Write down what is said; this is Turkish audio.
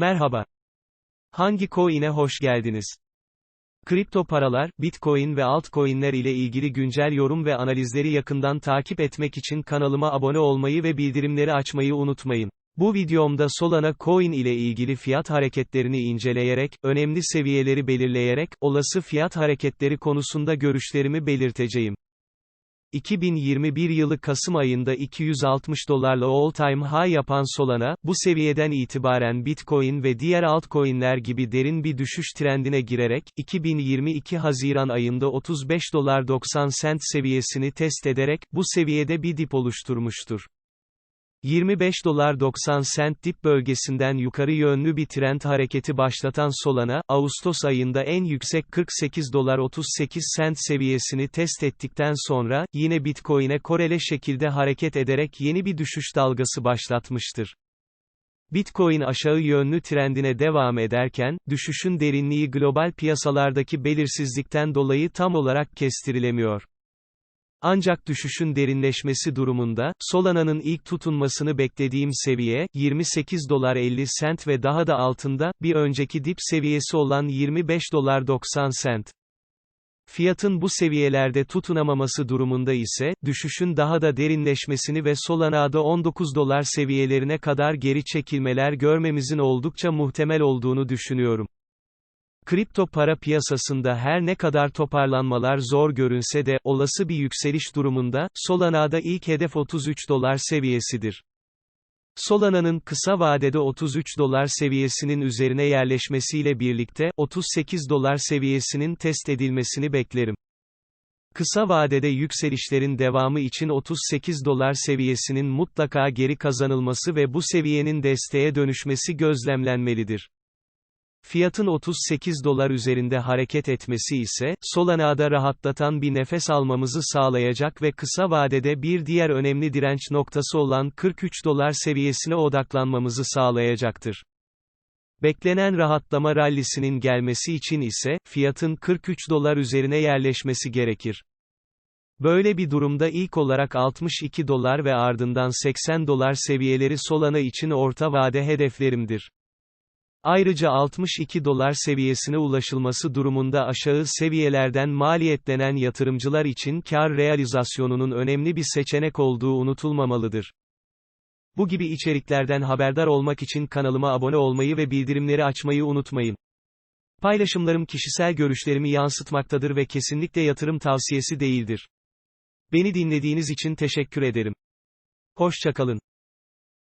Merhaba. Hangi coin'e hoş geldiniz? Kripto paralar, Bitcoin ve altcoin'ler ile ilgili güncel yorum ve analizleri yakından takip etmek için kanalıma abone olmayı ve bildirimleri açmayı unutmayın. Bu videomda Solana coin ile ilgili fiyat hareketlerini inceleyerek, önemli seviyeleri belirleyerek, olası fiyat hareketleri konusunda görüşlerimi belirteceğim. 2021 yılı Kasım ayında 260 dolarla all-time high yapan Solana, bu seviyeden itibaren Bitcoin ve diğer altcoin'ler gibi derin bir düşüş trendine girerek, 2022 Haziran ayında 35 dolar 90 sent seviyesini test ederek, bu seviyede bir dip oluşturmuştur. 25 dolar 90 sent dip bölgesinden yukarı yönlü bir trend hareketi başlatan Solana, Ağustos ayında en yüksek 48 dolar 38 sent seviyesini test ettikten sonra, yine Bitcoin'e korele şekilde hareket ederek yeni bir düşüş dalgası başlatmıştır. Bitcoin aşağı yönlü trendine devam ederken, düşüşün derinliği global piyasalardaki belirsizlikten dolayı tam olarak kestirilemiyor. Ancak düşüşün derinleşmesi durumunda, Solana'nın ilk tutunmasını beklediğim seviye, 28 dolar 50 sent ve daha da altında, bir önceki dip seviyesi olan 25 dolar 90 sent. Fiyatın bu seviyelerde tutunamaması durumunda ise, düşüşün daha da derinleşmesini ve Solana'da 19 dolar seviyelerine kadar geri çekilmeler görmemizin oldukça muhtemel olduğunu düşünüyorum. Kripto para piyasasında her ne kadar toparlanmalar zor görünse de, olası bir yükseliş durumunda, Solana'da ilk hedef 33 dolar seviyesidir. Solana'nın kısa vadede 33 dolar seviyesinin üzerine yerleşmesiyle birlikte, 38 dolar seviyesinin test edilmesini beklerim. Kısa vadede yükselişlerin devamı için 38 dolar seviyesinin mutlaka geri kazanılması ve bu seviyenin desteğe dönüşmesi gözlemlenmelidir. Fiyatın 38 dolar üzerinde hareket etmesi ise, Solana'da rahatlatan bir nefes almamızı sağlayacak ve kısa vadede bir diğer önemli direnç noktası olan 43 dolar seviyesine odaklanmamızı sağlayacaktır. Beklenen rahatlama rallisinin gelmesi için ise, fiyatın 43 dolar üzerine yerleşmesi gerekir. Böyle bir durumda ilk olarak 62 dolar ve ardından 80 dolar seviyeleri Solana için orta vade hedeflerimdir. Ayrıca 62 dolar seviyesine ulaşılması durumunda aşağı seviyelerden maliyetlenen yatırımcılar için kar realizasyonunun önemli bir seçenek olduğu unutulmamalıdır. Bu gibi içeriklerden haberdar olmak için kanalıma abone olmayı ve bildirimleri açmayı unutmayın. Paylaşımlarım kişisel görüşlerimi yansıtmaktadır ve kesinlikle yatırım tavsiyesi değildir. Beni dinlediğiniz için teşekkür ederim. Hoşçakalın.